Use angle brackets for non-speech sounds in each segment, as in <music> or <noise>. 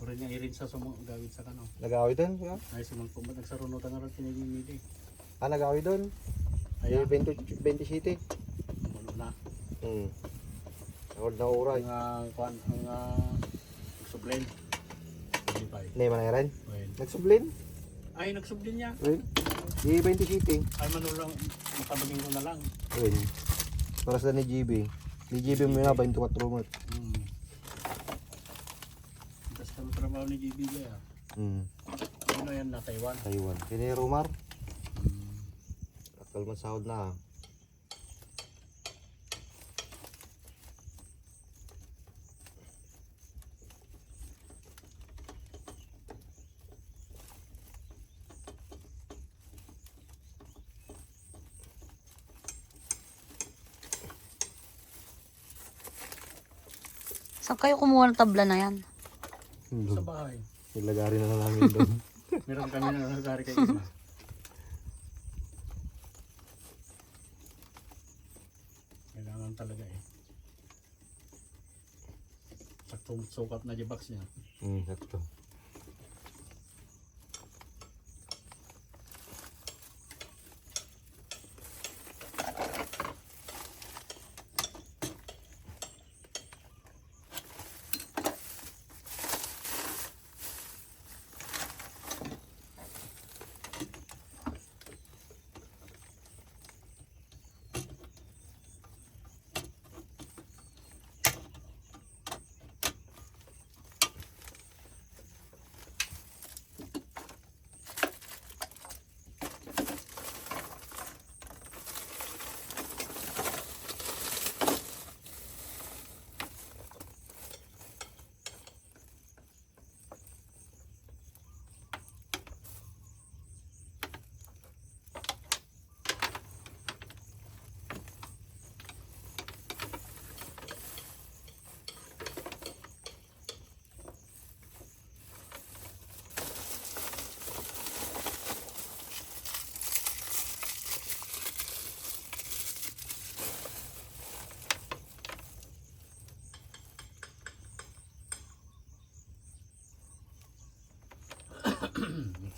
Pura niya irin sa sumang gawit sa kano. Nagawi doon siya? Ay, sumang kumat. Nagsaruno ta nga rin kinigimili. Ah, nagawi doon? Ay, 20, 20 city. Ano na? Hmm. Old na uray. Ang, ah, kuan, ang, uh, nagsublin. Eh. Hindi man na rin? Nagsublin? Ay, nagsublin niya. Right? G27. Ay manulang, matabagin ko na lang. Ayun. Para sa ni GB. Ni GB mo na 24 mat. Hmm. Tapos kami trabaho ni GB kaya. Ah. Hmm. Ano yan na Taiwan? Taiwan. Pinero Mar? Hmm. Akal masahod na ha. Saan kayo kumuha ng tabla na yan? Sa bahay. Nilagari na lang namin doon. <laughs> Meron kami na nagari kay Ima. Kailangan talaga eh. Saktong sukat na di box niya. Hmm, sakto.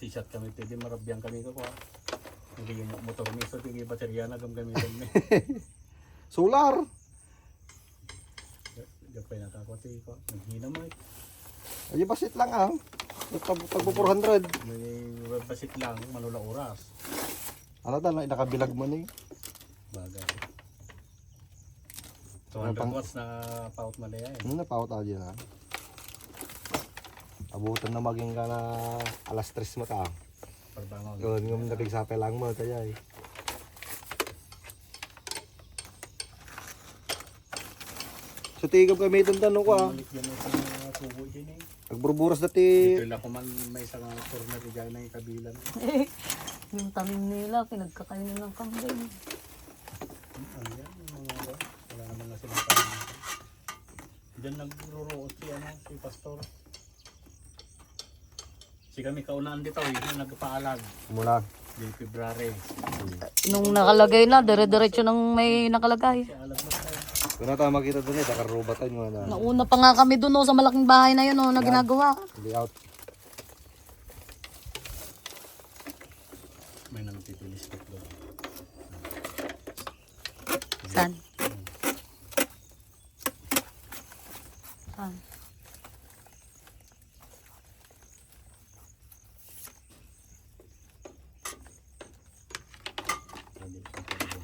Nagsisat kami, pwede marabyan kami ko ko. Hindi yung motor miso, hindi baterya na gam gamitin mo. <laughs> Solar. Diyan pa yung nakakwati ko. Naghina mo eh. Ay, basit lang ah. Tag tagpo 400. May basit lang, manula oras. Ano ta, nakabilag mo ni. Bagay. Ano 200 pang- watts na paut na eh. Hmm, napawat ako dyan ah. Abutan na maging ka na alas 3 mo ta. Pagbangon. Yun, yung nabigsapay lang mo, kaya eh. So tigab kami itong tanong ko ah. Dyan eh. Nagburburas dati. Dito lang ko man may isang corner dyan na yung kabila. na. <laughs> Yung tanim nila, pinagkakainin ng kambing. Ano yan? Yung mga ba? Wala naman na silang pamamakan. Diyan nagruruot si, ano, si Pastor. Si kami kaunaan dito, yung nagpaalag. Mula. Di February. Nung nakalagay na, dire-diretso nang may nakalagay. Si alag na tayo. Kung na tayo makita doon eh, nakarobatan mo na. Nauna pa nga kami dun oh, sa malaking bahay na yun oh, na ginagawa. Layout. May nangtipilis ko doon. Saan? Saan? Sabi ko po doon.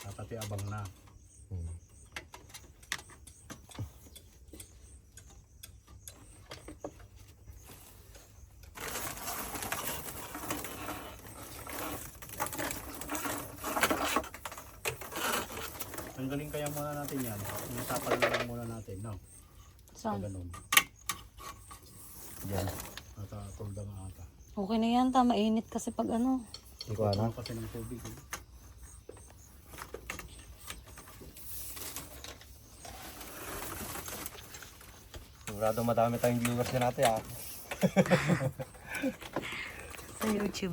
Tatati abang na. Hmm. Tanggalin kaya muna natin yan. Yung tapal na lang muna natin, no? Saan? Ganun. Yan. At uh, tulda nga ata. Okay na yan, ta. Mainit kasi pag ano. Hindi ko alam. Ano kasi ng tubig. eh. Sigurado madami tayong viewers na natin ah. <laughs> Sa YouTube.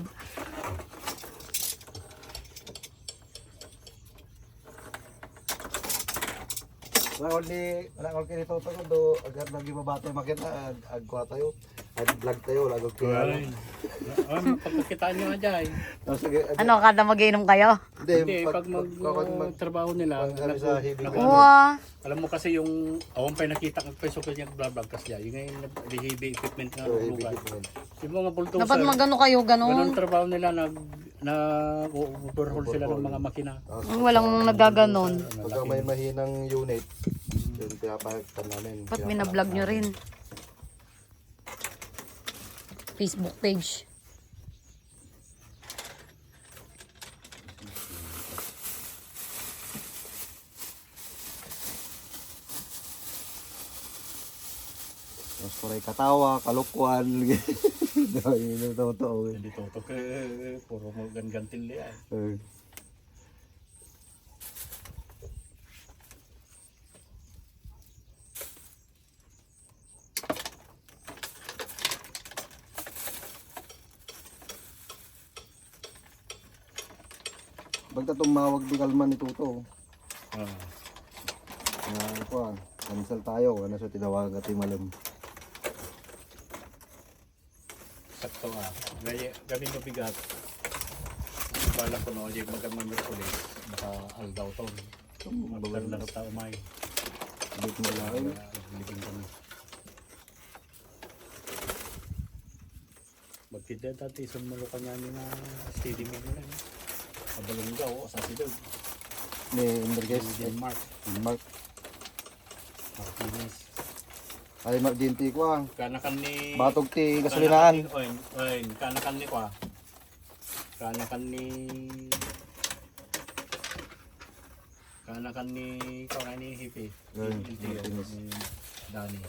Wala ko ni, wala ko kini toto ko do agar lagi mabate makita ag tayo. Ag vlog tayo lago ko. Ay. Um, pagkakitaan nyo nga dyan. Ag- Ano, kada magiinom kayo? hindi pag pag mag, mag trabaho nila, pag kami sa Ano? Wow. alam mo kasi yung awang pa nakita kang peso ko niya vlog kasi yan. Yung ngayon heavy equipment na So, lugar. equipment. Yung mga bulldozer. Dapat magano kayo, Ganun ganon. trabaho nila nag na overhaul sila ng mga makina. Tapos Walang nagaganon. pagka may mahinang unit, yun pinapahagtan namin. Ba't binablog nyo rin? Facebook page. Tapos puray katawa, kalukuan. Yung <laughs> totoo. eh. Hindi to eh, puro mo gangantil yan. Eh. Tumawag di kalman ni Tuto. Ah. Na ko ah, cancel tayo. Ano sa tinawag at malam. Sakto ah. Gaya, gabi mo bigat. Bala ko no, yung magamang ulit. Baka aldaw to. Maganda na tao may. Bit mo lang. Living kami. Magkita dati isang malo ka niya na steady mo nila. Kabalunggaw o sa sidog. Ni Enriquez. Denmark. Mark. Martinez. Ay, Mark Dinti ko ah. Kanakan ni... Batog ti gasolinaan. Oy, oy, kanakan ni kwa. Kanakan ni Kanakan ni na ni Hippie. Martinez. ni Dani.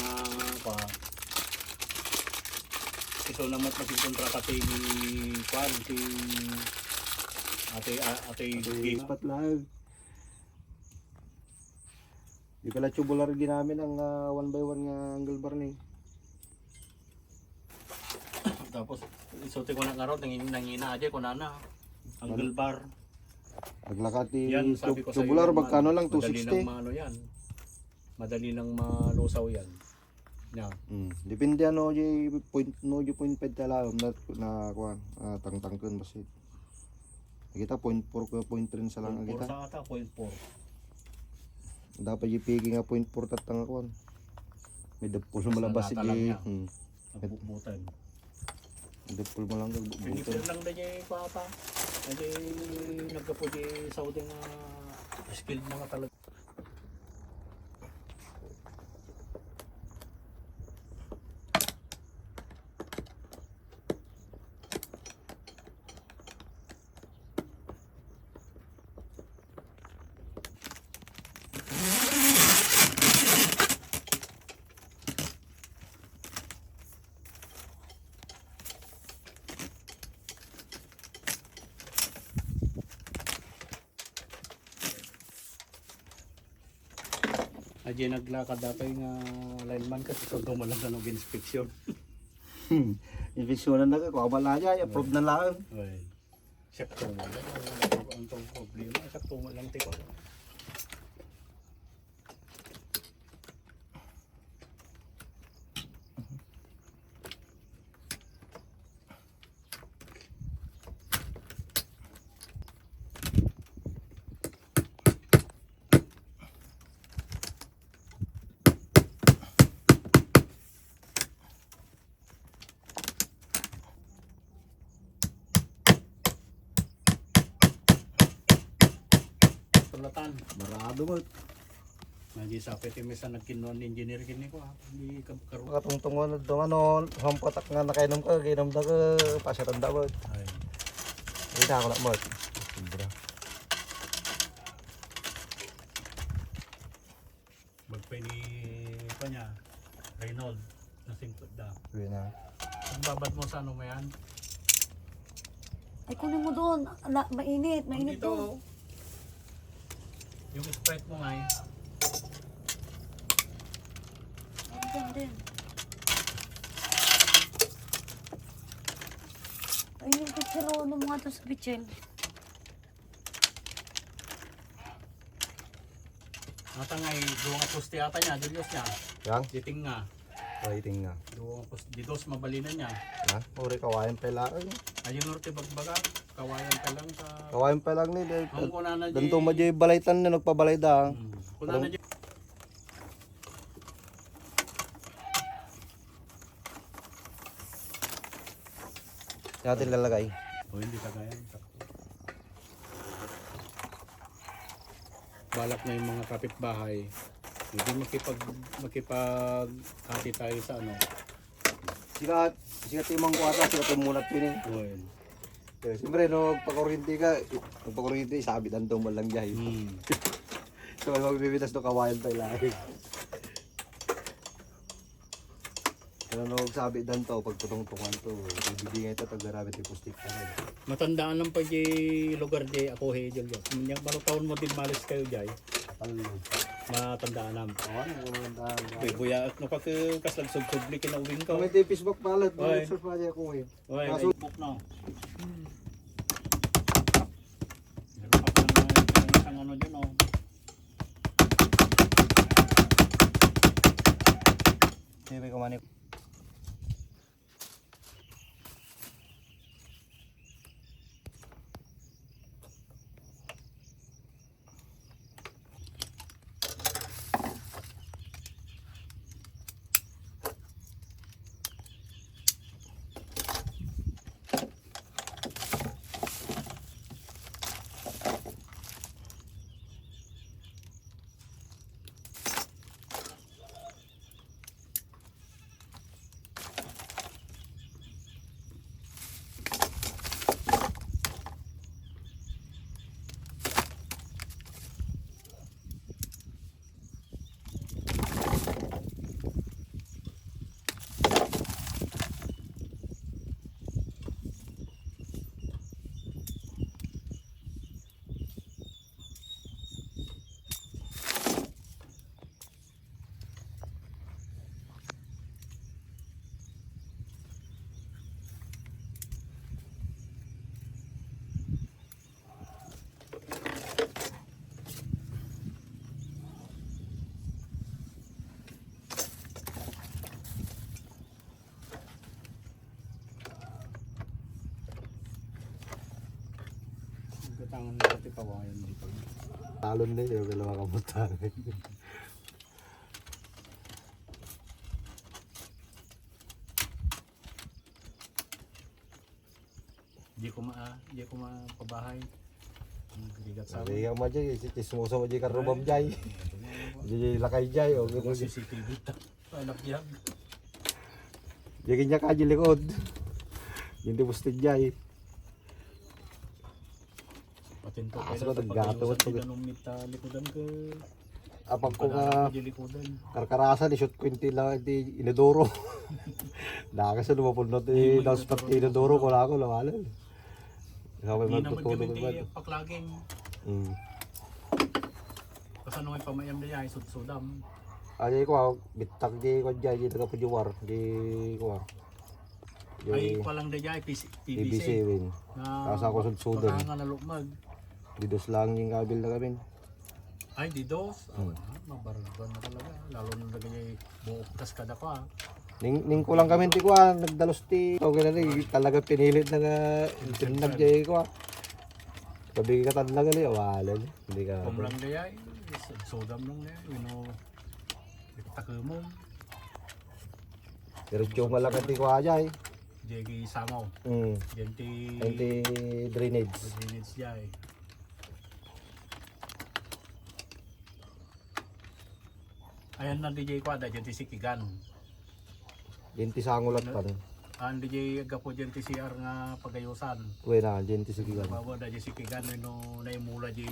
Na pa. Ito naman magkontra ka ti kwan ti ate ate Gina. Ispat lang. Di pala tubular ginamin ang ah, one by one nga angle bar ni. Tapos isote ko na karon nangin nangina aja ko na na. Angle bar. Naglakad ti Yan tubular magkano lang Madali lang 260. maano yan. Madali lang malusaw yan. Yeah. Hmm. Depende ano di point no di point 5 tala na na kuan ah, tang-tang kun basit. Kita point 4 ko point 3 sa lang Point four kita. sa ata, point four. Dapat yung pigi nga point 4 tatang kuan. May basit nata lang di. niya. Hmm. Nagbubutan. Dapol mo lang Pinipir bubutan. lang na niya yung papa. Hindi nagkapo di Saudi nga skilled mga talaga. Adye naglakad dapat nga lineman kasi so mo lang sa inspeksyon. Infeksyonan na ka, wala niya, approve na lang. Sakto mo lang. Ang problema, sakto mo lang tiko. Batan. Marado mo. Nandiyan sa pwede may sa nagkinon engineer kini ko ha. Hindi ka karo. Makatungtungan na doon ano, hampatak nga nakainom ka, ginom da ka, pasyatan da mo. Ay. Hindi na ako na mo. Sobra. Magpay ni pa niya. Reynold. Nasing da. Yun na. Ang babad mo sa ano mo yan? Ay, kunin mo doon. Ala, mainit. Mainit Dito. doon. oh. Yung sprite mo nga eh. Din. Ay, yung picture ano mga doon sa kitchen. Ata nga eh, duwang poste ata niya, Julius niya. Yang? Diting nga. Waiting nga. Duwang poste, didos mabalinan niya. Ha? Uri kawayan pa lang. Ayun norte bagbaga, kawayan ka lang sa... Kawayan pa lang ni. Ang kuna na Ganito mo dyan balaytan na nagpabalay da. Hmm. Kuna na di- Natin lalagay. O hindi kagaya. Balak na yung mga kapitbahay. Hindi makipag makipag hati tayo sa ano. Sikat, sikat imang kuwata, sikat yung munat pinin. Well, Kaya siyempre, no, pagpakurinti ka, pagpakurinti, sabi danto mo lang dyan. hmm. <laughs> So, magbibitas no kawayan pa ilahin. Kaya no, sabi danto, pagputong-tungan to, ibibigay ito, tagdarabit yung pustik ka rin. Matandaan lang pa di lugar di ako he Julio. Nya baro taon mo din malis kayo jay. Talo. Matandaan. Oo. Uy, buya no pa kaslag sub public na uwing ka. Kung may Facebook palat, Oy. may search pa dyan kung eh. Uy, Kaso- Facebook na. Meron pa pang isang ano dyan oh. Sige, kumanin. Katangan na pati kawayan dito. Talon na yun, dalawa kamutan. Di ko ma di ko mapabahay. Ang bigat sa Sabi ka mo dyan, chismoso mo dyan karubam dyan. Dyan lakay dyan, gano'n. CCTV. Anak yan. Dyan niya ka dyan likod. Hindi busted dyan. Patinto Ah, kayo sa sa gato, pagkayusan ito. sila nung mita likodan ko. Apag ko nga ko di karkarasan, isot ko hindi lang, hindi inodoro. <laughs> Nakakasa lumapulot eh, daw sa pati inodoro ko lang ako, lawalan. Magtutulog kami naman. di paklaging. Hmm. Kasi nung may pamayam na yan, sudsudam. Ay, ko ah, bitag di ko dyan, di taga pujuwar, di ko ah. Ay, Di dyan, PC, BBC PBC. rin. Na Kasa ko sudsudan. Baka nga nalukmag. Di dos lang yung kabil na kami. Ay, di dos. Hmm. Ah, mabaragban na talaga. Lalo nung niya buok tas kada pa. Ning, ning ko lang kami di ko ah, nagdalos ti. Ito gana rin, talaga pinilit na nga, tinag di ko ah. Sabi ka talaga rin, wala Hindi ka. Kung lang na yan, sudsudam lang na. You know, takumong. Pero yung malaki ti ko aja eh. Jegi samaw. Hmm. Genti Anti drainage. drainage dyan Ayan na DJ ko ada dyan ti Sikigan. Dinti sangulat pa rin. Ang DJ agapo dyan ti CR nga pagayusan. Kuya na, dinti sige Bawa da dyan Sikigan no naimula di